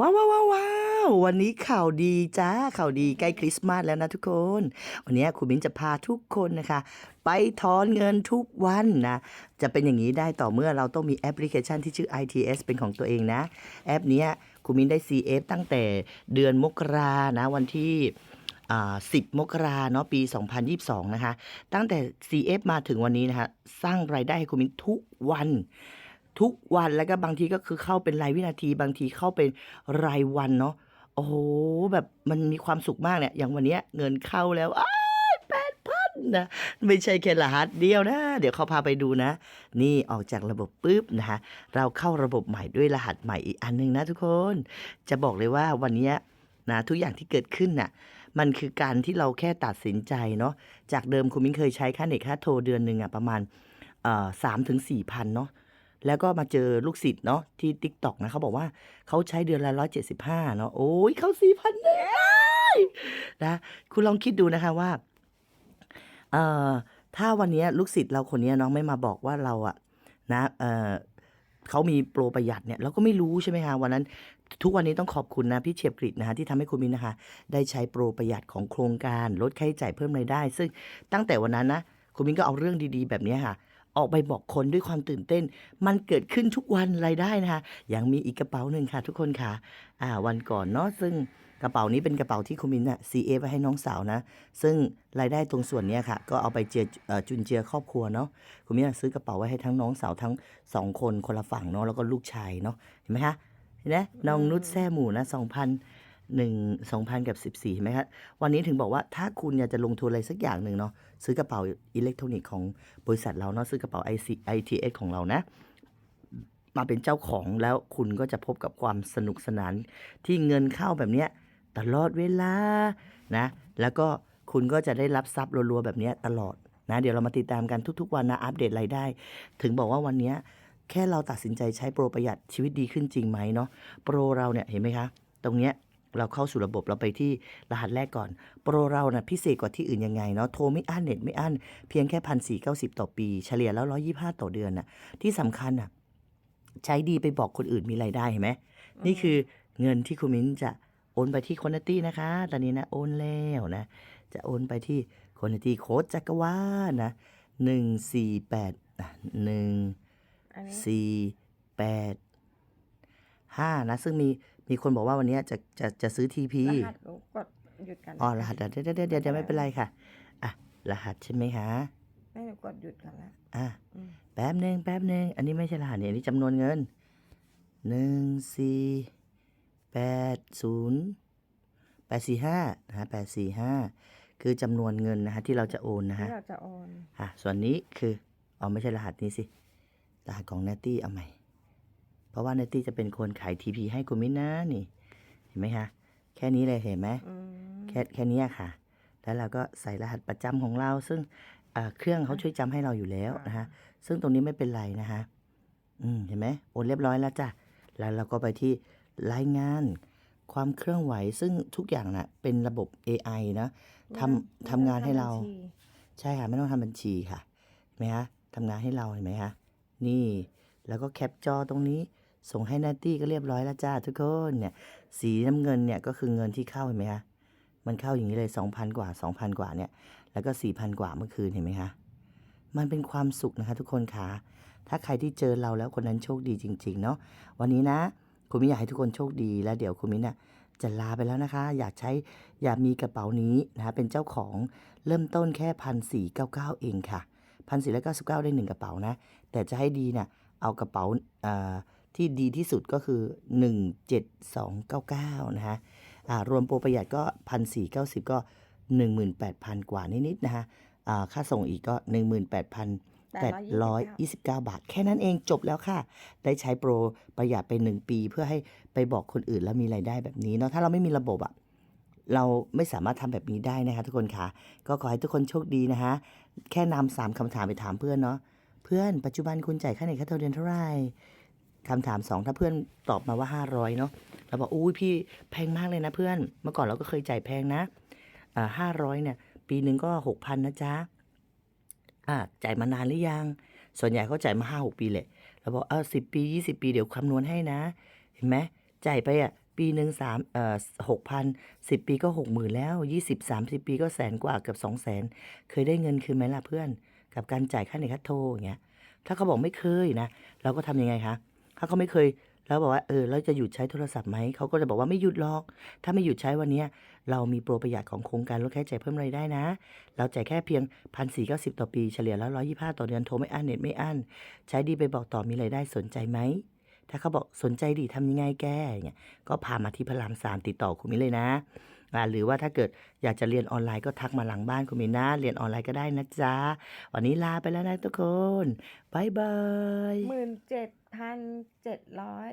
ว้าวว้าวว้าววันนี้ข่าวดีจ้าข่าวดีใกล้คริสต์มาสแล้วนะทุกคน วันนี้ครูมิ้นจะพาทุกคนนะคะ ไปถอนเงินทุกวันนะจะเป็นอย่างนี้ได้ต่อเมื่อเราต้องมีแอปพลิเคชันที่ชื่อ ITS เป็นของตัวเองนะ แอปนี้ครูมิ้นได้ CF ตั้งแต่เดือนมกรานะวันที่อ่า10 มกราเนาะปี 2022 นะคะ ตั้งแต่ CF มาถึงวันนี้นะคะ สร้างรายได้ให้ครูมิ้นทุกวัน ทุกวันแล้วก็บางทีก็คือเข้าเป็นรายวินาที บางทีเข้าเป็นรายวันเนาะโอ้โหแบบมันมีความสุขมากเนี่ย อย่างวันเนี้ยเงินเข้าแล้วแปดพันนะไม่ใช่แค่รหัสเดียวนะ เดี๋ยวเขาพาไปดูนะ นี่ออกจากระบบปุ๊บนะคะเราเข้าระบบใหม่ด้วยรหัสใหม่อีกอันหนึงนะทุกคน จะบอกเลยว่าวันนี้นะทุกอย่างที่เกิดขึ้นน่ะมันคือการที่เราแค่ตัดสินใจเนาะจากเดิมคุณมิ้นเคยใช้ค่าเน็ตค่าโทรเดือนหนึ่งอะประมาณสามถึงสี่พันเนาะ แล้วก็มาเจอลูกศิษย์เนาะที่ t ิ k t o k นะเขาบอกว่าเขาใช้เดือนละร้อยเจ็ดสิบห้าเนาะโอ้ยเขาสี่พันเลยนะคุณลองคิดดูนะคะว่าเอ่อถ้าวันนี้ลูกศิษย์เราคนนี้น้องไม่มาบอกว่าเราอะนะเอ่อเขามีโปรประหยัดเนี่ยเราก็ไม่รู้ใช่ไหมคะวันนั้น ทุกวันนี้ต้องขอบคุณนะพี่เฉียบกริดนะคะที่ทำให้คุณมินนะคะ ได้ใช้โปรประหยัดของโครงการลดค่าใช้จ่ายเพิ่มรายได้ ซึ่งตั้งแต่วันนั้นนะคุณมินก็เอาเรื่องดีๆ แบบนี้ค่ะ ออกไปบอกคนด้วยความตื่นเต้น มันเกิดขึ้นทุกวันรายได้นะคะยังมีอีกกระเป๋าหนึ่งค่ะ ทุกคนค่ะอ่าวันก่อนเนาะซึ่งกระเป๋านี้เป็นกระเป๋าที่คุณมินน่ะ CA ไว้ให้น้องสาวนะ ซึ่งรายได้ตรงส่วนนี้ค่ะ ก็เอาไปเจือจุนเจือครอบครัวเนาะคุณมินน่ะซื้อกระเป๋าไว้ให้ทั้งน้องสาวทั้งสองคนคนละฝั่งเนาะแล้วก็ลูกชายเนาะเห็นไหมคะเห็นไหมน้องนุชแซ่หมู่นะสองพัน หนึ่งสองพันกับสิบสี่เห็นไหมครับวันนี้ถึงบอกว่าถ้าคุณอยากจะลงทุนอะไรสักอย่างหนึ่งเนาะซื้อกระเป๋าอิเล็กทรอนิกส์ของบริษัทเราเนาะซื้อกระเป๋า IC ITS ของเรานะ มาเป็นเจ้าของแล้วคุณก็จะพบกับความสนุกสนานที่เงินเข้าแบบเนี้ยตลอดเวลานะแล้วก็คุณก็จะได้รับทรัพย์รัวๆแบบเนี้ยตลอดนะเดี๋ยวเรามาติดตามกันทุกๆวันนะอัปเดตรายได้ ถึงบอกว่าวันนี้แค่เราตัดสินใจใช้โปรประหยัดชีวิตดีขึ้นจริงไหมเนาะโปรเราเนี่ยเห็นไหมคะ ตรงเนี้ย เราเข้าสู่ระบบเราไปที่รหัสแรกก่อน โปรเรานะ่ะพิเศษกว่าที่อื่นยังไงเนาะโทรไม่อั้นเน็ตไม่อั้นเพียงแค่พันสี่เก้าสิบต่อปี เฉลี่ยแล้วร้อยี่ห้าต่อเดือนน่ะที่สำคัญน่ะใช้ดีไปบอกคนอื่นมีรายได้เห็นไหมนี่คือเงินที่คุณมิ้นจะโอนไปที่คนตี้นะคะ ตอนนี้นะโอนแล้วนะ จะโอนไปที่คนตี้โค้ดจักรวาลนะหนึ่งสี่แปดหนึ่งอันนี้สี่แปดห้านะ ซึ่งมี มีคนบอกว่าวันเนี้ยจะจะจะซื้อทีพีรหัสหนูกดหยุดกันอ๋อรหัสเดี๋ยวเดี๋ยวเดี๋ยวเดี๋ยวเดี๋ยวไม่เป็นไรค่ะอะรหัสใช่ไหมคะไม่หนูกดหยุดกันแล้วอะอืมแป๊บหนึ่งแป๊บหนึ่งอันนี้ไม่ใช่รหัสเนี่ยอันนี้จำนวนเงินหนึ่งสี่แปดศูนย์แปดสี่ห้านะฮะแปดสี่ห้าคือจำนวนเงินนะฮะที่เราจะโอนนะที่ฮะเราจะโอนอะส่วนนี้คือเอาไม่ใช่รหัสนี้สิรหัสของเนตตี้เอาใหม่ เพราะว่าเนตตี้จะเป็นคนขายทีพีให้คุณมิ้นนะนี่ เห็นไหมคะ แค่นี้เลยเห็นไหมอืมแค่แค่เนี้ยค่ะ แล้วเราก็ใส่รหัสประจำของเรา ซึ่งอ่าเครื่องเขาช่วยจำให้เราอยู่แล้วนะฮะซึ่งตรงนี้ไม่เป็นไรนะคะอืมเห็นไหมโอนเรียบร้อยแล้วจ้ะแล้วเราก็ไปที่รายงานความเคลื่อนไหวซึ่งทุกอย่างน่ะเป็นระบบ AI นะทำทำงานให้เราบัญชีใช่ค่ะ ไม่ต้องทำบัญชีค่ะเห็นไหมคะทำงานให้เราเห็นไหมคะนี่ แล้วก็แคปจอตรงนี้ ส่งให้นาตี้ก็เรียบร้อยแล้วจ้าทุกคนเนี่ยสีน้ำเงินเนี่ยก็คือเงินที่เข้าเห็นไหมคะมันเข้าอย่างนี้เลย 2,000 กว่า 2,000 กว่าเนี่ยแล้วก็ 4,000 กว่าเมื่อคืนเห็นไหมคะมันเป็นความสุขนะคะทุกคนคะถ้าใครที่เจอเราแล้วคนนั้นโชคดีจริง ๆ เนาะวันนี้นะคุณมินอยากให้ทุกคนโชคดีแล้วเดี๋ยวคุณมินน่ะจะลาไปแล้วนะคะ อยากใช้อยากมีกระเป๋านี้นะคะเป็นเจ้าของเริ่มต้นแค่พันสี่เก้าเก้าเองค่ะพันสี่ร้อยเก้าสิบเก้าได้หนึ่งกระเป๋านะ แต่จะให้ดีเนี่ยเอากระเป๋าอ่า ที่ดีที่สุดก็คือหนึ่งเจ็ดสองเก้าเก้านะฮะรวมโปรประหยัดก็พันสี่เก้าสิบก็หนึ่งหมื่นแปดพันกว่านิดๆนะฮะค่าส่งอีกก็หนึ่งหมื่นแปดพันแปดร้อยยี่สิบเก้าบาท แค่นั้นเองจบแล้วค่ะ ได้ใช้โปรประหยัดไปหนึ่งปีเพื่อให้ไปบอกคนอื่นแล้วมีรายได้แบบนี้เนาะถ้าเราไม่มีระบบอะเราไม่สามารถทำแบบนี้ได้นะคะทุกคนค่ะก็ขอให้ทุกคนโชคดีนะคะแค่นำสามคำถามไปถามเพื่อนเนาะเพื่อนปัจจุบันคุณจ่ายค่าเน็ตค่าโทรเดือนเท่าไหร่ คำถามสองถ้าเพื่อนตอบมาว่าห้าร้อยเนาะเราบอกอุ้ยพี่แพงมากเลยนะเพื่อน เมื่อก่อนเราก็เคยจ่ายแพงนะอ่าห้าร้อยเนี่ย ปีหนึ่งก็หกพันนะจ๊ะอ่าจ่ายมานานหรือยัง ส่วนใหญ่เขาจ่ายมาห้าหกปีแหละเราบอกเออสิบปียี่สิบปีเดี๋ยวคำนวณให้นะ เห็นไหมจ่ายไปอะปีหนึ่งสามเอ่อหกพันสิบปีก็หกหมื่นแล้วยี่สิบสามสิบปีก็แสนกว่าเกือบสองแสนเคยได้เงินคืนไหมล่ะเพื่อน กับการจ่ายค่าเน็ตค่าโทรอย่างเงี้ยถ้าเขาบอกไม่เคยนะ เราก็ทํำยังไงคะ ถ้าเขาไม่เคย แล้วบอกว่าเออเราจะหยุดใช้โทรศัพท์ไหมเขาก็จะบอกว่าไม่หยุดหรอก ถ้าไม่หยุดใช้วันนี้เรามีโปรประหยัดของโครงการลดค่าใช้จ่ายเพิ่มรายได้นะ เราจ่ายแค่เพียงพันสี่เก้าสิบต่อปีเฉลี่ยแล้วร้อยยี่ห้าต่อเดือนโทรไม่อั้นเน็ตไม่อั้นใช้ดีไปบอกต่อมีรายได้สนใจไหม ถ้าเขาบอกสนใจดีทำยังไงแกอย่างเงี้ยก็พามาที่พระรามสามติดต่อคุณมิ้นเลยนะหรือว่าถ้าเกิดอยากจะเรียนออนไลน์ก็ทักมาหลังบ้านคุณมิ้นนะเรียนออนไลน์ก็ได้นะจ๊ะวันนี้ลาไปแล้วนะทุกคนบายบายหมื่นเจ็ดพันเจ็ดร้อย